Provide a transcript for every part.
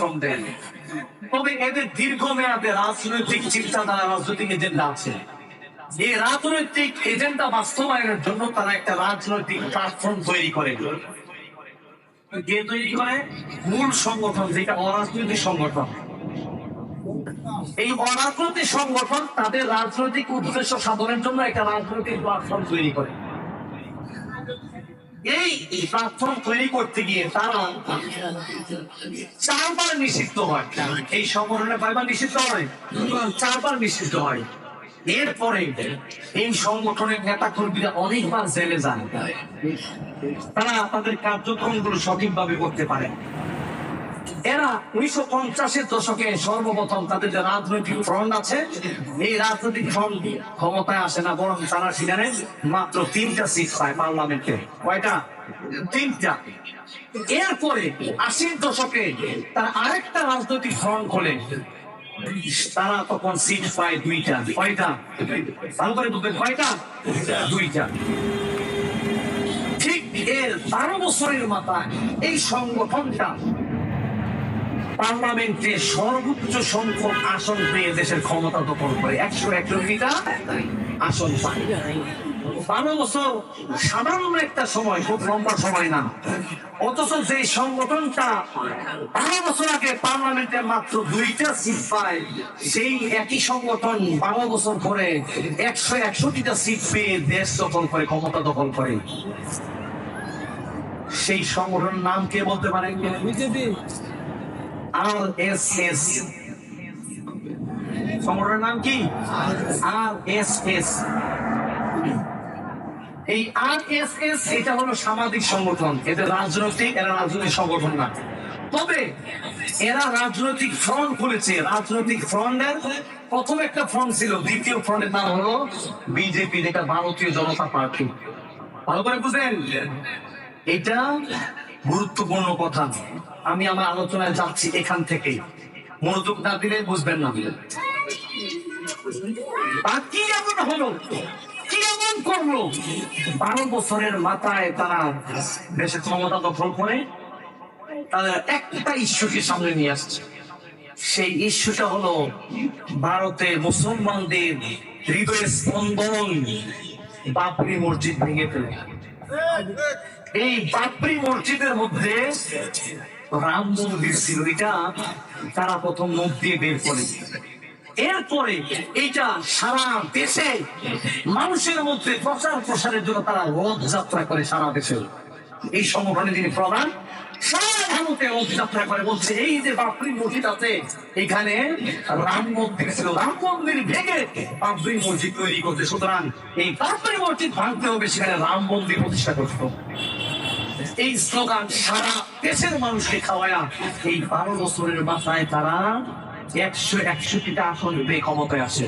কার্যক্রম দেয় তবে এদের দীর্ঘমেয়াদে রাজনৈতিক চিন্তাধারা, রাজনৈতিক এজেন্ডা আছে। এই রাজনৈতিক এজেন্ডা বাস্তবায়নের জন্য তারা একটা রাজনৈতিক প্ল্যাটফর্ম তৈরি করে। কে তৈরি করে? মূল সংগঠন, যেটা অরাজনৈতিক সংগঠন। এই অরাজনৈতিক সংগঠন তাদের রাজনৈতিক উদ্দেশ্য সাধনের জন্য একটা রাজনৈতিক প্ল্যাটফর্ম তৈরি করে। এই প্ল্যাটফর্ম তৈরি করতে গিয়ে তারা চারবার নিষিদ্ধ হয়। এই সংগঠনে কয়বার নিষিদ্ধ হয়? চারবার নিষিদ্ধ হয়। এরপরে এই সংগঠনের নেতা কর্মীরা অনেকবার জেলে যান তারা তাদের কার্যক্রমগুলো সঠিকভাবে করতে পারে এরা উনিশশো পঞ্চাশের দশকে সর্বপ্রথম তাদের যে রাজনৈতিক ফ্রন্ট আছে এই রাজনৈতিক ফ্রন্ট ক্ষমতায় আসে না বরং তারা সেখানে মাত্র তিনটা সিট পায় পার্লামেন্টে। কয়টা? তিনটা। এরপরে আশির দশকে তারা আরেকটা রাজনৈতিক ফ্রন্ট খোলে। তারা তখন সিট পায় দুইটা। কয়টা? ভালো করে বুঝবেন কয়টা? দুইটা। ঠিক এর বারো বছরের মাথায় এই সংগঠনটা পার্লামেন্টে সর্বোচ্চ সংখ্যক আসন পেয়ে দেশের ক্ষমতা দখল করে। একশো একষট্টিটা আসন পায়। বারো বছর সাধারণ একটা সময়, খুব লম্বা সময় না। অথচ যে সংগঠনটা বারো বছর আগে পার্লামেন্টে মাত্র দুইটা সিট পায়, সেই একই সংগঠন বারো বছর পরে একশো একষট্টিটা সিট পেয়ে দেশ দখল করে, ক্ষমতা দখল করে। সেই সংগঠন নাম কে বলতে পারেন বিজেপি। আর এস এস সংগঠনের নাম কি? আর এস এস এই আর এস এস এটা হলো সামাজিক সংগঠন। এদের রাজনৈতিক, এরা রাজনৈতিক সংগঠন না। তবে এরা রাজনৈতিক ফ্রন্ট খুলেছে। রাজনৈতিক ফ্রন্টের প্রথম একটা ফ্রন্ট ছিল। দ্বিতীয় ফ্রন্টের নাম হলো বিজেপি, যেটা ভারতীয় জনতা পার্টি। ভালো করে বুঝলেন এটা গুরুত্বপূর্ণ কথা। আমি আমার আলোচনায় যাচ্ছি এখান থেকে মনোযোগ না দিলে বুঝবেন না তা কি এমন হলো? কি এমন করল? বারো বছরের মাথায় তারা দেশের ক্ষমতা দখল করে তারা একটা ইস্যুকে সামনে নিয়ে আসছে। সেই ইস্যুটা হলো ভারতে মুসলমানদের হৃদয়ের স্পন্দন বাপরি মসজিদ ভেঙে ফেলে। এই বাবরি মসজিদের মধ্যে রাম মন্দির ছিল, এটা তারা প্রথম মুখ দিয়ে বের করে এরপরে এইটা সারা দেশে মানুষের মধ্যে প্রচার প্রসারের জন্য তারা রথ যাত্রা করে সারা দেশে। এই সংগঠনে তিনি প্রধান। ভারতে করে বলছে, এই যে এখানে রাম মন্দির ছিল। রাম মন্দির ভেঙে মসজিদ তৈরি সুতরাং এই মসজিদ ভাঙতে হবে, সেখানে রাম মন্দির প্রতিষ্ঠা করতে এই স্লোগান সারা দেশের মানুষকে খাওয়ায়া এই বারো বছরের মাথায় তারা একশো একষট্টিটা আসন ক্ষমতায় আসে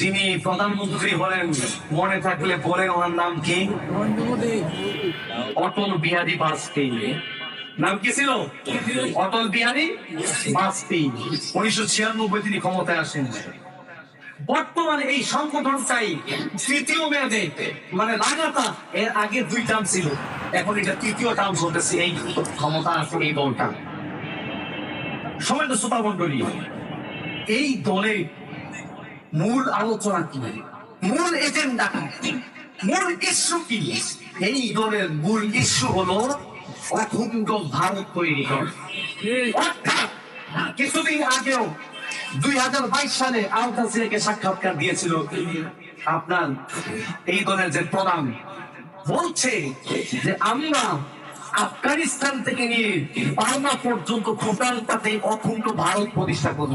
যিনি প্রধানমন্ত্রী হলেন, মনে থাকলে বলেন ওনার নাম কি? অটল বিহারী বাজপেয়ী। নাম কি ছিল? অটল বিহারী বাজপেয়ী। উনিশশো ছিয়ানব্বই তিনি ক্ষমতায় আসেন। বর্তমানে এই সংগঠনটাই তৃতীয় মেয়াদে মানে লাগাতার এর আগে দুই টার্ম ছিল। এখন এটা তৃতীয় টার্ম চলতেছে এই ক্ষমতা আছে এই দলটা। সময় তো শ্রোতা মন্ডলী এই দলে মূল আলোচনা কি? মূল এজেন্ডা কি? মূল ইস্যু কি? এই দলের মূল ইস্যু হলো অখণ্ড ভারত তৈরি কিছুদিন আগেও দুই হাজার বাইশ সালে আলতা সিয়াকে সাক্ষাৎকার দিয়েছিল আপনার এই দলের যে প্রধান। বলছে যে আমরা আফগানিস্তান থেকে নিয়ে বার্মা পর্যন্ত ভুটানটাতে অখণ্ড ভারত প্রতিষ্ঠা করব।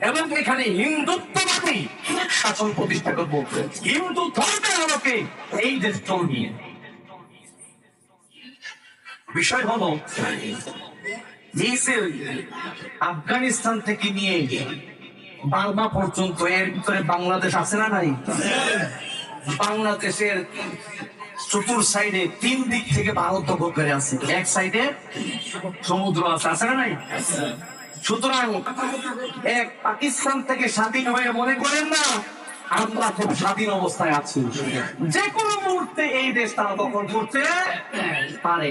এবং এখানে হিন্দুত্ববাদী শাসন প্রতিষ্ঠা করব। হিন্দু ধর্মের আলোকে এই দেশ চলবে বিষয় হলো আফগানিস্তান থেকে নিয়ে বার্মা পর্যন্ত এর ভিতরে বাংলাদেশ আছে না নাই? বাংলাদেশের চতুর সাইডে তিন দিক থেকে ভারত দখল করে আছে। এক সাইডে সমুদ্র আছে আছে না নাই? সুতরাং এক পাকিস্তান থেকে স্বাধীন হয়ে মনে করেন না, আমরা খুব স্বাধীন অবস্থায় আছি। যে কোনো মুহূর্তে এই দেশ তারা দখল করতে পারে।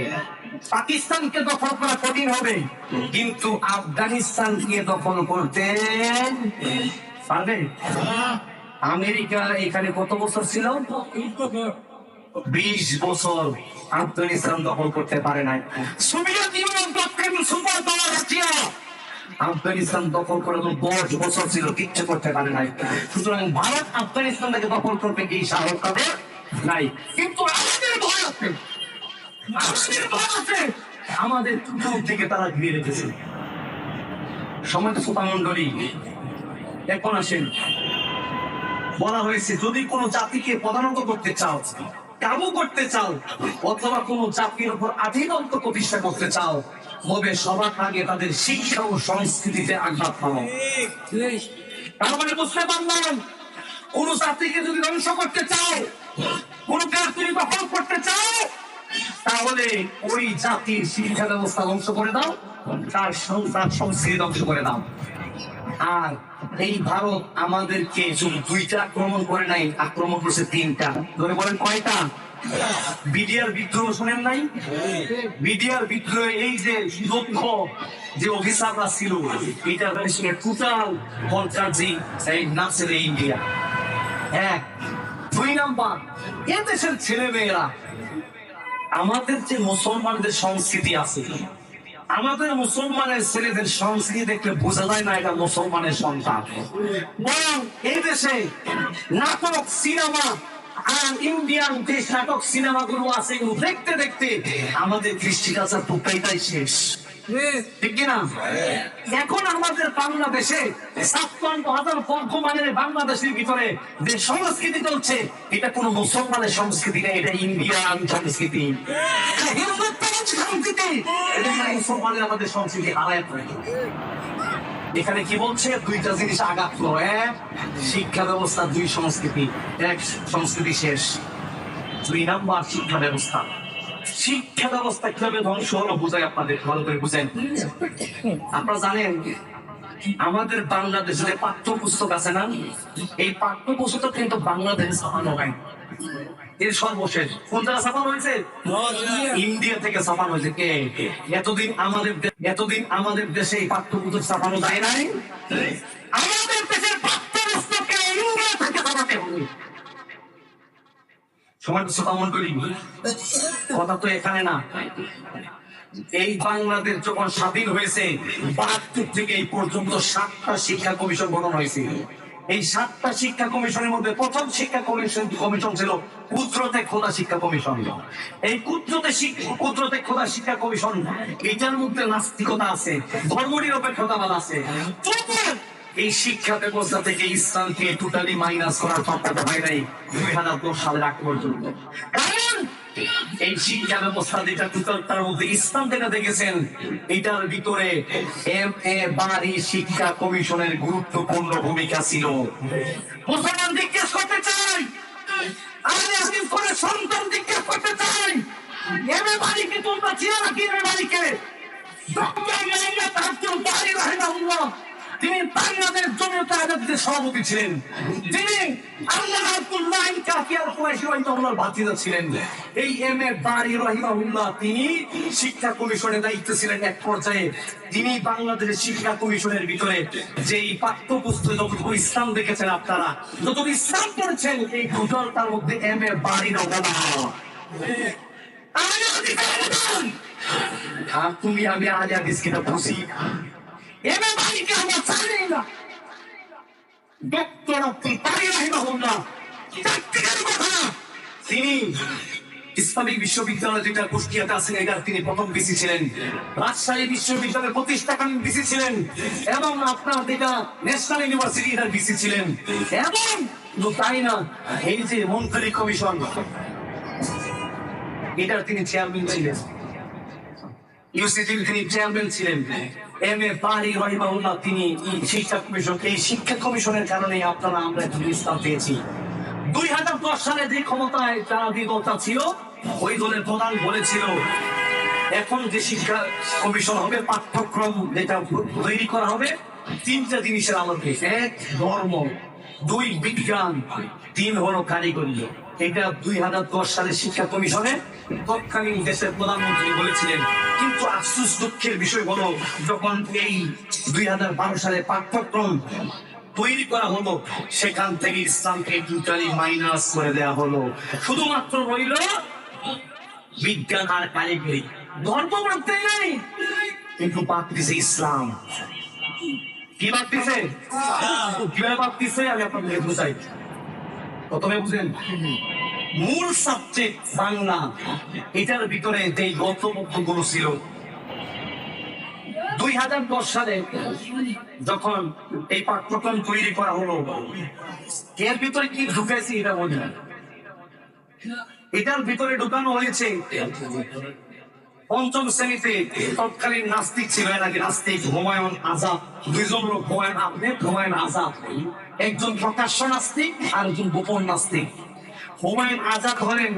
পাকিস্তানকে দখল করা কঠিন হবে, কিন্তু আফগানিস্তানকে দখল করতে পারবে? আমেরিকা এখানে কত বছর ছিল? বিশ বছর আফগানিস্তান দখল করতে পারে নাই। সোভিয়েত ইউনিয়ন দক্ষিণ সুপার পাওয়ার রাশিয়া আফগানিস্তান দখল করে তো দশ বছর ছিল কিচ্ছু করতে পারে নাই। সুতরাং ভারত আফগানিস্তানকে দখল করবে কি সাহস তাদের? নাই। কিন্তু আমাদের ভয় আছে। আমাদের ভয় আছে। আমাদের চুপ থেকে তারা ঘিরে রেখেছে সময় শ্রোতা মন্ডলী এখন আসেন। বলা হয়েছে যদি কোনো জাতিকে প্রধানত করতে চাও কাবু করতে চাও অথবা কোনো জাতির উপর আধিপত্য প্রতিষ্ঠা করতে চাও তবে সবার আগে তাদের শিক্ষা ও সংস্কৃতিতে আঘাত পাও। তার মানে বুঝতে পারলাম কোন জাতিকে যদি ধ্বংস করতে চাও কোন জাতিকে দখল করতে চাও তাহলে ওই জাতির শিক্ষা ব্যবস্থা ধ্বংস করে দাও তার সংস্কৃতি ধ্বংস করে দাও। আর এই ভারত আমাদেরকে শুধু দুইটা আক্রমণ করে নাই, আক্রমণ করেছে তিনটা। ধরে বলেন কয়টা? বিডিআর বিদ্রোহ শোনেন নাই? বিডিআর বিদ্রোহে এই যে দক্ষ যে অফিসাররা ছিল, এটা টোটাল কন্ট্রাক্টি এই নাচের ইন্ডিয়া। এক, দুই নাম্বার, এ দেশের ছেলে মেয়েরা আমাদের যে মুসলমানদের সংস্কৃতি আছে আমাদের মুসলমানের ছেলেদের সংস্কৃতি দেখলে বোঝা যায় না এটা মুসলমানের সন্তান। বরং এই দেশে নাটক, সিনেমা আর ইন্ডিয়ান দেশ নাটক সিনেমা গুলো আছে দেখতে দেখতে আমাদের কৃষ্টি কালচার পুকাইটাই শেষ। এখন আমাদের বাংলাদেশে ছাপ্পান্ন হাজার বাংলাদেশের ভিতরে যে সংস্কৃতি চলছে, এটা মুসলমানের সংস্কৃতি না, এটা ইন্ডিয়ান সংস্কৃতি। মুসলমানের আমাদের সংস্কৃতি হারায় পড়ে। এখানে কি বলছে? দুইটা জিনিস আঘাত করো। এক, শিক্ষা ব্যবস্থা, দুই সংস্কৃতি, এক সংস্কৃতি শেষ। দুই নাম্বার, শিক্ষা ব্যবস্থা। শিক্ষা ব্যবস্থা কীভাবে ধ্বংস হলো বুঝাই আপনাদের, ভালো করে বুঝেন। আপনারা জানেন, আমাদের বাংলাদেশে যে পাঠ্যপুস্তক আছে না, এই পাঠ্যপুস্তক কিন্তু বাংলাদেশে ছাপানো হয়। এর সর্বশেষ। কোন জায়গায় ছাপানো হয়েছে? ইন্ডিয়া থেকে ছাপানো হয়েছে। কে? এতদিন আমাদের এতদিন আমাদের দেশে এই পাঠ্যপুস্তক ছাপানো যায় নাই আমাদের দেশের পাঠ্যপুস্তকে ইন্ডিয়া থেকে ছাপাতে হবে সময় শ্রোতা করি কথা তো এখানে না। এই যখন স্বাধীন হয়েছে, বাহাত্তর থেকে এই পর্যন্ত সাতটা শিক্ষা কমিশন গঠন হয়েছে। এই সাতটা শিক্ষা কমিশনের মধ্যে প্রথম শিক্ষা কমিশন কমিশন ছিল কুদ্রতে খোদা শিক্ষা কমিশন। এই খোদা শিক্ষা কমিশন, এটার মধ্যে নাস্তিকতা আছে, ধর্ম আছে। এই শিক্ষা ব্যবস্থা থেকে ইসলামকে টোটালি মাইনাস করার ক্ষমতা হয় নাই, দুই হাজার দশ সালের আগ পর্যন্ত। এই শিক্ষা ব্যবস্থা যেটা তার মধ্যে ইসলাম যেটা দেখেছেন, এটার ভিতরে এম এ বাড়ি শিক্ষা কমিশনের গুরুত্বপূর্ণ ভূমিকা ছিল। মুসলমান জিজ্ঞেস করতে চাই, আমি করে সন্তান জিজ্ঞেস করতে চাই এম এ বাড়িকে তোমরা চিনো নাকি এম এ বাড়িকে? ডক্টর ইয়াহিয়া তাহাজ্জুল বারী রাহিমাহুল্লাহ তিনি বাংলাদেশ জমিয়ত আজাদের সভাপতি ছিলেন। আল্লাহ আব্দুল্লাহ কাকিয়ার কুরাইশি ভাতিজা ছিলেন। এই এম এ বারী তিনি শিক্ষা কমিশনের দায়িত্ব ছিলেন এক পর্যায়ে। তিনি বাংলাদেশের শিক্ষা কমিশনের ভিতরে যে এই পাঠ্যপুস্তক যতটুকু ইসলাম দেখেছেন আপনারা, যতটুকু ইসলাম পড়েছেন, এই দুটোর তার মধ্যে এম এ অবদান আমি আমি আজ আদিস কিনা বুঝি। এবার বাড়িকে আমরা জানি না? ডক্টর আব্দুল বারী রাহিমাহুল্লাহ। চারটিখানি কথা। তিনি ইসলামিক বিশ্ববিদ্যালয় যেটা কুষ্টিয়াতে আছেন এটার তিনি প্রথম বিসি ছিলেন। রাজশাহী বিশ্ববিদ্যালয়ের প্রতিষ্ঠাকালীন বিসি ছিলেন এবং আপনার যেটা ন্যাশনাল ইউনিভার্সিটি, এটার বিসি ছিলেন। এবং তাই না, এই যে মন্ত্রী কমিশন, এটার তিনি চেয়ারম্যান ছিলেন। তিনি চেয়ারম্যান ছিলেন। এম এ তিনি শিক্ষা এই শিক্ষা কমিশনের কারণে আপনারা আমরা পেয়েছি। দুই হাজার দশ সালে যে ক্ষমতায় বিগতা ছিল, ওই দলের প্রধান বলেছিল, এখন যে শিক্ষা কমিশন হবে, পাঠ্যক্রম যেটা তৈরি করা হবে, তিনটা জিনিসের আলোকে এক ধর্ম, দুই বিজ্ঞান, তিন হলো কারিগরি। এটা দুই হাজার দশ সালে শিক্ষা কমিশনে তৎকালীন দেশের প্রধানমন্ত্রী বলেছিলেন। কিন্তু আফসুস দুঃখের বিষয় হলো যখন এই দুই হাজার বারো সালে পাঠ্যক্রম তৈরি করা হলো সেখান থেকে ইসলামকে টোটালি মাইনাস করে দেওয়া হলো। শুধুমাত্র রইল বিজ্ঞান আর কারিগরি। ধর্ম মানতে নাই কিন্তু পাত্রিছে ইসলাম। কি ভাবতেছে কীভাবে ভাবতেছে আমি আপনাদের বুঝাই। প্রথমে বুঝলেন মূল সাবজেক্ট বাংলা। এটার ভিতরে যে গুলো ছিল। দুই হাজার দশ সালে যখন এই পাঠ্যক্রম তৈরি করা হলো এর ভিতরে কি ঢুকেছি এটা বোঝেন এটার ভিতরে ঢুকানো হয়েছে পঞ্চম শ্রেণীতে তৎকালীন নাস্তিক ছিল আগে নাস্তিক হুমায়ুন আজাদ। দুইজন লোক হুমায়ুন আহমেদ, হুমায়ুন আজাদ। একজন প্রকাশ্য নাস্তিক আর একজন গোপন নাস্তিক। হুমায়ুন আজাদ হলেন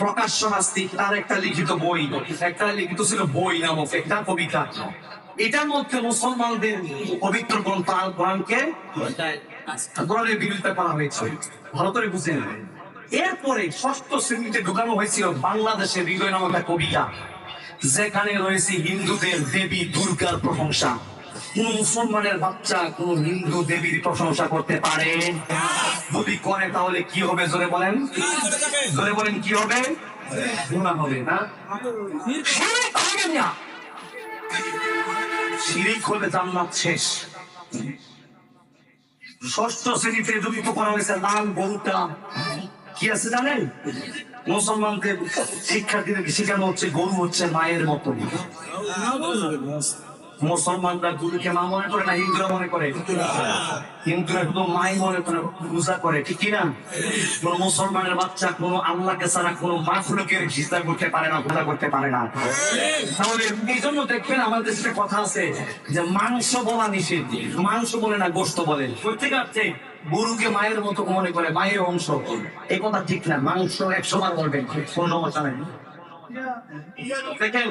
প্রকাশ্য নাস্তিক তার একটা লিখিত বই, একটা লিখিত ছিল বই নামক একটা কবিতা। এটার মধ্যে মুসলমানদের পবিত্র গ্রন্থ আল কোরআনকে কোরআনের বিরোধিতা করা হয়েছে। ভালো করে বুঝে নেবেন। এরপরে ষষ্ঠ শ্রেণীতে ঢুকানো হয়েছিল বাংলাদেশের হৃদয় নামক একটা কবিতা, যেখানে রয়েছে হিন্দুদের দেবী দুর্গার প্রশংসা। কোন মুসলমানের বাচ্চা কোন হিন্দু দেবীর প্রশংসা করতে পারে? যদি করে তাহলে কি হবে জোরে বলেন? জোরে বলেন কি হবে? গুনাহ হবে, না? জান্নাত শেষ। ষষ্ঠ শ্রেণীতে যদি তো করা হয়েছে, লাল গরুটা কি আছে জানেন? মুসলমানদের শিক্ষার্থীদেরকে শেখানো হচ্ছে, গরু হচ্ছে মায়ের মতো। মুসলমানরা গুরুকে মা মনে করে না, হিন্দুরা মনে করে? হিন্দুরা শুধু মাই মনে করে, পূজা করে, ঠিক কি না কোন মুসলমানের বাচ্চা কোন আল্লাহকে ছাড়া কোন মাখলুকের চিন্তা করতে পারে না পূজা করতে পারে না। তাহলে এই জন্য দেখবেন আমাদের দেশে কথা আছে যে মাংস বলা নিষেধ। মাংস বলে না গোস্ত বলে। প্রত্যেক আছে গরুকে মায়ের মতো মনে করে, মায়ের অংশ। এই কথা ঠিক না, মাংস একশো বার বলবেন। কোন সমস্যা নেই। দেখেন,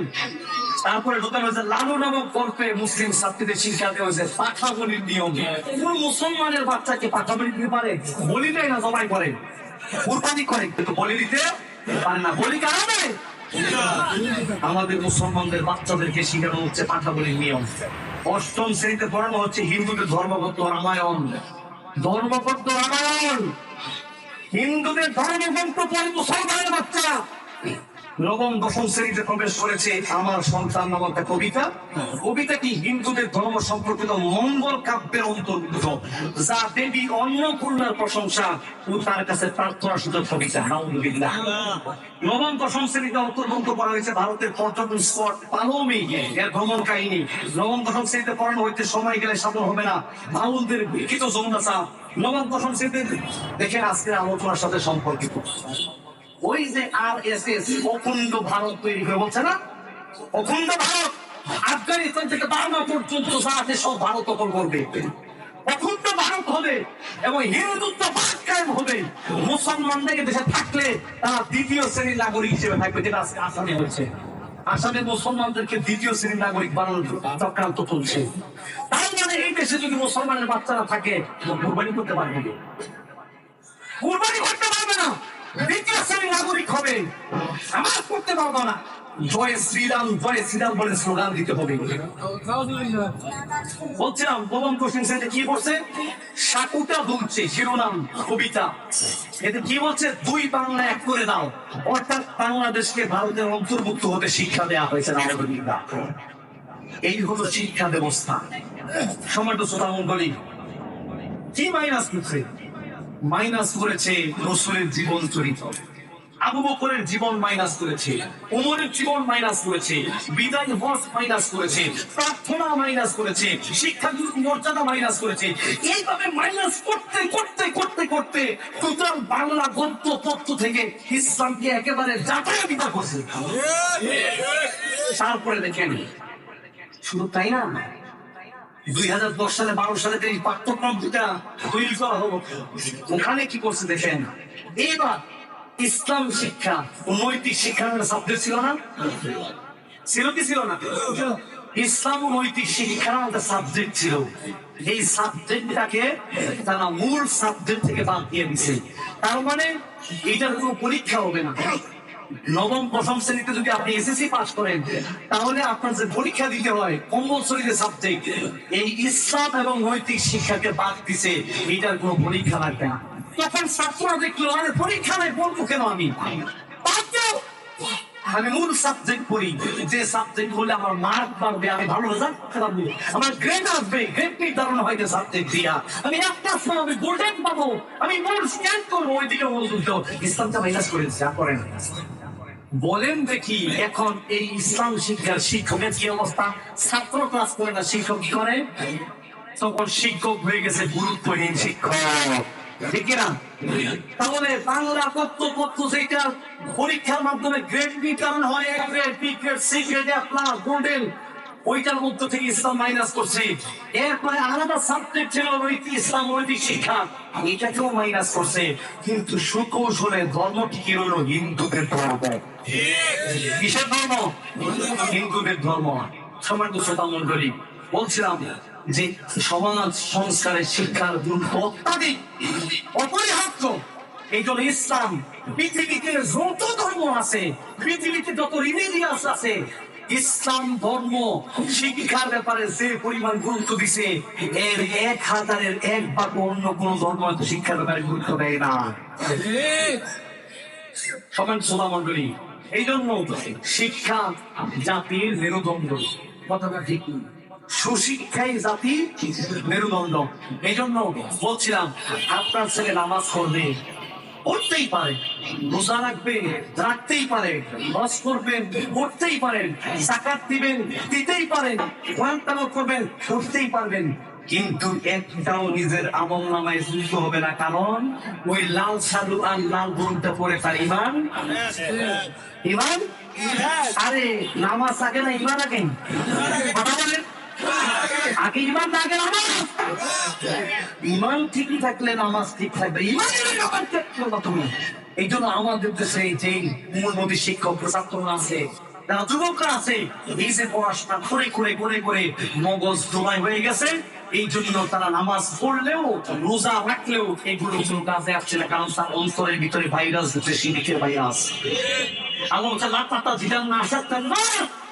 তারপরে ঢোকানো হয়েছে লালু নামক গল্পে মুসলিম ছাত্রীদের শিক্ষা দেওয়া হয়েছে কোন মুসলমানের বাচ্চাকে দিতে পারে? বলি দেয় না করে। কোরবানি করে, কিন্তু বলি দিতে পারে না। বলি কারণে আমাদের মুসলমানদের বাচ্চাদেরকে শেখানো হচ্ছে পাঠা বলির নিয়ম। অষ্টম শ্রেণীতে পড়ানো হচ্ছে হিন্দুদের ধর্মগত রামায়ণ। ধর্মগত রামায়ণ। হিন্দুদের ধর্মগ্রন্থ পড়ে মুসলমানের বাচ্চা। নবম, দশম শ্রেণীতে প্রবেশ করেছে আমার সন্তান নামক কবিতা। কবিতা কি? হিন্দুদের ধর্ম সম্পর্কিত মঙ্গল কাব্যের অন্তর্ভুক্ত, যা দেবী অন্নপূর্ণার প্রশংসা ও তার কাছে প্রার্থনা সুযোগ কবিতা। আলহামদুলিল্লাহ নবম, দশম শ্রেণীতে অন্তর্ভুক্ত করা হয়েছে ভারতের পর্যটন স্পট পালমি এর ভ্রমণ কাহিনী, নবম, দশম শ্রেণীতে পড়ানো হইতে সময় গেলে সাধন হবে না। বাউলদের বিকৃত যমুনা চাপ নবম, দশম শ্রেণীতে দেখেন আজকের আলোচনার সাথে সম্পর্কিত। ওই যে আর এস এস অখণ্ড ভারত তৈরি করে বলছে না? অখণ্ড ভারত, আফগানিস্তান থেকে বার্মা পর্যন্ত আছে সব ভারত দখল করবে। অখণ্ড ভারত হবে এবং হিন্দুত্ব দেশে থাকলে তারা দ্বিতীয় শ্রেণির নাগরিক হিসেবে থাকবে, যেটা আজকে আসামে হচ্ছে আসামে মুসলমানদেরকে দ্বিতীয় শ্রেণির নাগরিক বানানোর চক্রান্ত চলছে। তার মানে এই দেশে যদি মুসলমানের বাচ্চারা থাকে কোরবানি করতে পারবে কোরবানি করতে পারবে নাগরিক হবে। আমার করতে পারব না। জয় শ্রীরাম জয় শ্রীরাম বলে স্লোগান দিতে হবে। বলছিলাম, প্রথম সেটা কি বলছে? সাকুটা দুলছে, শিরোনাম, কবিতা। এতে কি বলছে? দুই বাংলা এক করে দাও। অর্থাৎ বাংলাদেশকে ভারতের অন্তর্ভুক্ত হতে শিক্ষা দেওয়া হয়েছে নাগরিকরা। এই হলো শিক্ষা ব্যবস্থা। সময় তো শ্রোতা মন্ডলী কি মাইনাস করছে মাইনাস করেছে রসুলের জীবন চরিত্র। আবু বকরের জীবন মাইনাস করেছে, উমরের জীবন মাইনাস করেছে, বিদায় মাইনাস করেছে, প্রার্থনা মাইনাস করেছে শিক্ষাগুলোর মর্যাদা মাইনাস করেছে। এইভাবে মাইনাস করতে করতে করতে করতে টোটাল বাংলা গদ্য পত্র থেকে ইসলামকে একেবারে বিদা করছে। তারপরে দেখেন, শুধু তাই না? দুই হাজার দশ সালে, বারো সালে এই পাঠ্যক্রম তৈরি করা ওখানে কি করছে দেখেন? ইসলাম শিক্ষা নৈতিক শিক্ষা সাবজেক্ট ছিল না? ছিল কি ছিল না? ইসলাম নৈতিক শিক্ষা একটা সাবজেক্ট ছিল। এই সাবজেক্টটাকে তারা মূল সাবজেক্ট থেকে বাদ দিয়ে দিছে। তার মানে এটার কোনো পরীক্ষা হবে না। নবম, প্রথম শ্রেণীতে যদি আপনি এসএসসি পাস করেন, তাহলে আপনার যে পরীক্ষা দিতে হয়, কম্পালসরি যে সাবজেক্ট এই ইসলাম এবং নৈতিক শিক্ষাকে বাদ দিছে, এটার কোনো পরীক্ষা লাগবে না। তখন ছাত্ররা দেখল, আরে, পরীক্ষা নাই বলব কেন আমি? আমি মূল সাবজেক্ট পড়ি, যে সাবজেক্ট হলে আমার মার্ক বাড়বে, আমি ভালো রেজাল্ট করতে আমার গ্রেড আসবে গ্রেড নির্ধারণ হয় সাবজেক্ট দিয়া। আমি একটা সময় আমি গোল্ডেন পাবো। আমি মূল স্ট্যান্ড করব, ওইদিকে মজবুত ইসলামটা মাইনাস করে যা করেন বলেন দেখি, এখন এই ইসলাম শিক্ষার শিক্ষকের কি অবস্থা? ছাত্র ক্লাস করে না, শিক্ষক কি করে? তখন শিক্ষক হয়ে গেছে গুরুত্বহীন শিক্ষক। ঠিক না তাহলে বাংলা পরীক্ষার মাধ্যমে গ্রেড নির্ধারণ হয়, এক grade B grade C grade plus golden ওইটার মধ্যে থেকে ইসলাম মাইনাস করছে। এরপরে আলাদা সাবজেক্ট ছিল ইসলাম নৈতিক শিক্ষা। এটাকেও মাইনাস করছে। কিন্তু সুকৌশলে ধর্ম টিকে রইল হিন্দুদের ধর্ম। কিসের ধর্ম? হিন্দুদের ধর্ম। সমাজ শ্রোতা মন্ডলী বলছিলাম যে সমাজ সংস্কারের শিক্ষার গুরুত্ব অত্যাধিক, অপরিহার্য। এই জন্য ইসলাম পৃথিবীতে যত ধর্ম আছে, পৃথিবীতে যত রিলিজিয়াস আছে ইসলাম ধর্ম শিক্ষার ব্যাপারে যে পরিমাণ গুরুত্ব দিছে, এর এক হাজারের এক ভাগ অন্য কোন ধর্ম শিক্ষার ব্যাপারে গুরুত্ব দেয় না। সমান সোমা মন্ডলী এই জন্য শিক্ষা জাতির মেরুদণ্ড। কথাটা ঠিক সুশিক্ষাই জাতি মেরুদণ্ড। এই জন্য বলছিলাম, আপনার ছেলে নামাজ পড়বে পড়তেই পারে রোজা রাখবে রাখতেই পারে হজ করবেন করতেই পারেন সাকাত দিবেন দিতেই পারেন কোরআন করবেন করতেই পারবেন। কিন্তু একটাও নিজের আমল নামায় যুক্ত হবে না কারণ ওই লাল সাধু আর লাল বোনটা পড়ে তার ইমান ইমান আরে নামাজ আগে না ইমান আগে? কথা বলেন? আগে ইমান না আগে নামাজ। ইমান ঠিকই থাকলে নামাজ ঠিক থাকবে। করবা তুমি। এই জন্য আমাদের দেশে যে শিক্ষক, ছাত্ররা আছে যুবকরা আছে এই যে পড়াশোনা করে করে করে করে মগজ ডোবাই হয়ে গেছে। এই জন্য তারা নামাজ পড়লেও, রোজা রাখলেও এগুলো কোনো কাজে আসছে না। কারণ তার অন্তরের ভিতরে ভাইরাস ভাইরাস আল্লাহ তাতা জিদান না আসাত্তান না।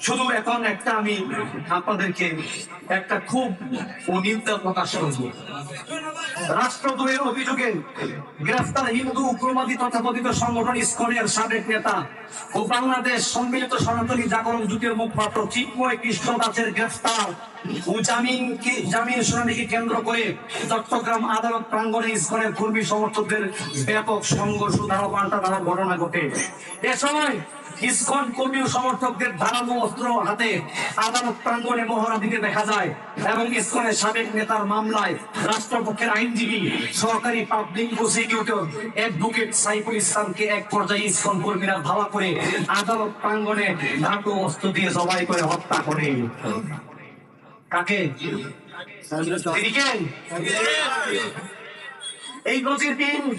শুধু এখন একটা আমি আপনাদেরকে একটা খুব অনিন্দা প্রকাশ করব রাষ্ট্রদ্রোহের অভিযোগে গ্রেফতার হিন্দু উগ্রবাদী তথাকথিত সংগঠন ইস্কনের সাবেক নেতা ও বাংলাদেশ সম্মিলিত সনাতনী জাগরণ জুটের মুখপাত্র চিন্ময় কৃষ্ণ দাসের গ্রেফতার। নেতার মামলায় রাষ্ট্রপক্ষের আইনজীবী, সরকারি পাবলিক প্রসিকিউটর অ্যাডভোকেট সাইফুল ইসলামকে এক পর্যায়ে ইসকন কর্মীরা ধাওয়া করে আদালত প্রাঙ্গণে ধাতু অস্ত্র দিয়ে জবাই করে হত্যা করে। কাকে? এই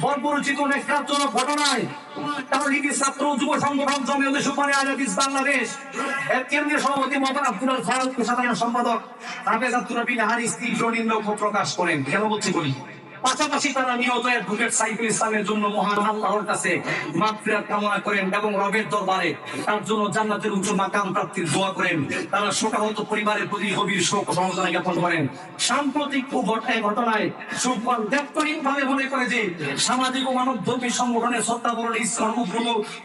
বর্বরচিত নেককারজনক ঘটনায় ছাত্র যুব সংগঠন জমিয়তে সুপারি আজাদিস বাংলাদেশ। এর কেন্দ্রীয় সভাপতি মোহাম্মদ আব্দুল ফারুক সাধারণ সম্পাদক আবেদ আব্দুল বিন হারিস তীব্র নিন্দ প্রকাশ করেন। কেন বলছি বলি। পাশাপাশি তারা নিহত অ্যাডভোকেট সাইফুল ইসলামের জন্য মহান আল্লাহর কাছে মাগফিরাত কামনা করেন এবং রবের দরবারে তার জন্য জান্নাতের উচ্চ মাকাম প্রাপ্তির দোয়া করেন। তারা শোকাহত পরিবারের প্রতি গভীর শোক ও সমবেদনা জ্ঞাপন করেন। সাম্প্রতিক ঘটনায় সুফল ব্যক্তহীন ভাবে মনে করে যে সামাজিক ও মানব ধর্মী সংগঠনের সত্তাবরণ ইসলাম উগ্র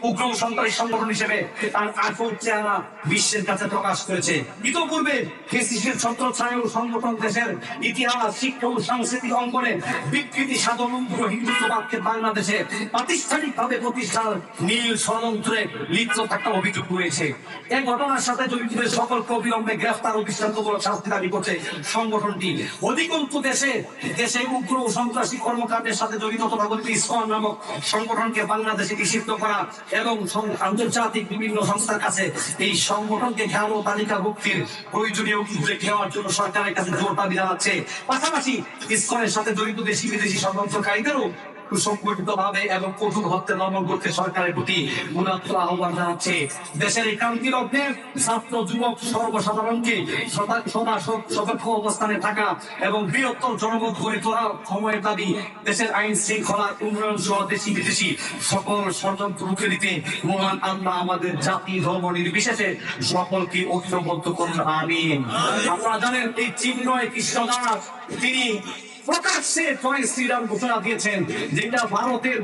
উগ্র সন্ত্রাসী সংগঠন হিসেবে তার আসল চেহারা বিশ্বের কাছে প্রকাশ করেছে। ইতোপূর্বে ফেসিসের ছত্র ছায় সংগঠন দেশের ইতিহাস, শিক্ষা ও সাংস্কৃতিক অঙ্গনে বিকৃতি সাধন হিন্দুত্ববাদকে বাংলাদেশে প্রাতিষ্ঠানিক ভাবে প্রতিষ্ঠার নীল ষড়যন্ত্রে লিপ্ত থাকার অভিযোগ রয়েছে। এই ঘটনার সাথে জড়িতদের সকলকে অবিলম্বে গ্রেফতার ও দৃষ্টান্তমূলক শাস্তি দাবি করছে সংগঠনটি। অধিকাংশ দেশে দেশে উগ্র ও সন্ত্রাসী কর্মকাণ্ডের সাথে জড়িত তথা কথিত ইসকন নামক সংগঠনকে বাংলাদেশে নিষিদ্ধ করা এবং আন্তর্জাতিক বিভিন্ন সংস্থার কাছে এই সংগঠনকে ঘেরাও ও তালিকাভুক্তির প্রয়োজনীয় উদ্যোগ নেওয়ার জন্য সরকারের কাছে জোর দাবি জানাচ্ছে। পাশাপাশি ইসকনের সাথে জড়িত দেশি বিদেশি ষড়যন্ত্রকারীদেরও সুসংগঠিত ভাবে এবং কঠোর হত্যা দমন করতে সরকারের প্রতি গুণাত্ম আহ্বান জানাচ্ছে। দেশের এই ক্রান্তি ছাত্র, যুবক, সর্বসাধারণকে সদা সতর্ক অবস্থানে থাকা এবং বৃহত্তর জনমত গড়ে তোলার সময়ের দাবি দেশের আইন শৃঙ্খলা উন্নয়ন সহ দেশি বিদেশি সকল ষড়যন্ত্র রুখে দিতে মহান আল্লাহ আমাদের জাতি, ধর্ম নির্বিশেষে সকলকে ঐক্যবদ্ধ করুন। আমিন। আপনারা জানেন এই চিন্ময় কৃষ্ণদাস, তিনি প্রকাশ্যে জয় শ্রীরাম ঘোষণা দিয়েছেন, যেটা ভারতের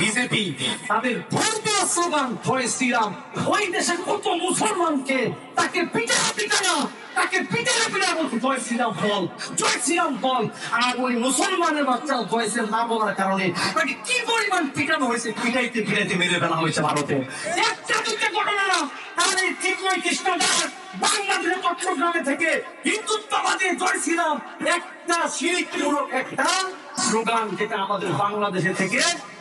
বিজেপি। তাদের ভয়ঙ্কর স্লোগান, জয় শ্রীরাম। ওই দেশের কত মুসলমানকে তাকে পিটা পিটানা তাকে পিটা পিটা বলছে, জয় শ্রীরাম বল, জয় শ্রীরাম বল। আর ওই মুসলমানের বাচ্চা জয় শ্রীরাম না বলার কারণে তাকে কি পরিমাণ পিটানো হয়েছে পিটাইতে পিটাইতে মেরে ফেলা হয়েছে ভারতে একটা দুটো ঘটনা না আর এই চিন্ময় কৃষ্ণ দাস বাংলাদেশের চট্টগ্রামে থেকে হিন্দুত্ববাদী শ্রীরাম একটা একটা স্লোগান যেটা আমাদের বাংলাদেশে থেকে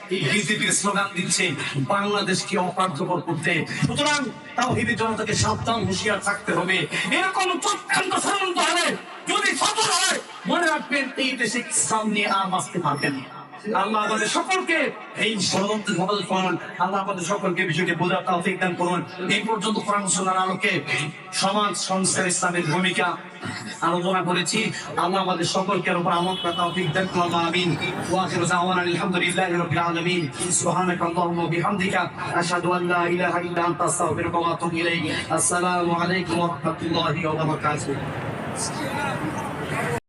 বিজেপির স্লোগান দিচ্ছে বাংলাদেশকে অকার্যকর করতে সুতরাং তাও হিন্দু জনতাকে সাবধান, হুঁশিয়ার থাকতে হবে এরকম চক্রান্ত ষড়যন্ত্র হলে যদি সফল হয়, মনে রাখবেন এই দেশে ইসলাম নিয়ে আর বাঁচতে পারবেন না। আল্লাহ আমাদের সকলকে এই করুন আল্লাহ আমাদের সকলকে বিষয়টি বোঝার তৌফিক দান করুন। এই পর্যন্ত কোরআন আলোকে সমাজ, সংস্কার, ইসলামের ভূমিকা আলোচনা করেছি। আল্লাহ আমাদের সকলকে উপর আমল করা দান করুন। আমিন। ওয়া আখিরু আলহামদুলিল্লাহি রাব্বিল আলামিন। আল্লাহুম্মা বিহামদিকা আশহাদু লা ইলাহা ইল্লা আনতা ওয়া আতুবু ইলাইক। আসসালামু আলাইকুম ওয়া রাহমাতুল্লাহি ওয়া বারাকাতুহু।